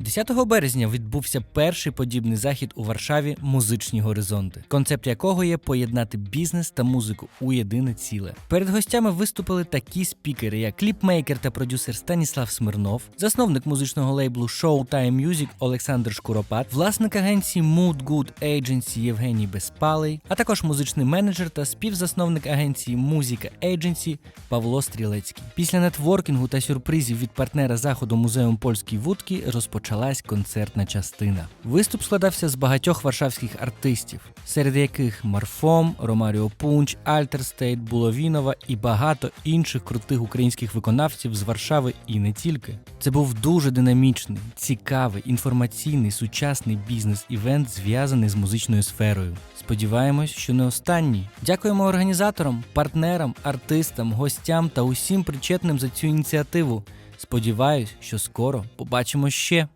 10 березня відбувся перший подібний захід у Варшаві Музичні горизонти, концепт якого є поєднати бізнес та музику у єдине ціле. Перед гостями виступили такі спікери, як кліпмейкер та продюсер Станіслав Смирнов, засновник музичного лейблу Showtime Music Олександр Шкуропат, власник агенції Mood Good Agency Євгеній Безпалий, а також музичний менеджер та співзасновник агенції Музика Agency Павло Стрілецький. Після нетворкінгу та сюрпризів від партнера заходу музеум польської вудки розпочалась концертна частина. Виступ складався з багатьох варшавських артистів, серед яких Марфом, Ромаріо Пунч, Альтерстейт, Буловінова і багато інших крутих українських виконавців з Варшави і не тільки. Це був дуже динамічний, цікавий, інформаційний, сучасний бізнес-івент, зв'язаний з музичною сферою. Сподіваємось, що не останній. Дякуємо організаторам, партнерам, артистам, гостям та усім причетним за цю ініціативу. Сподіваюсь, що скоро побачимо ще.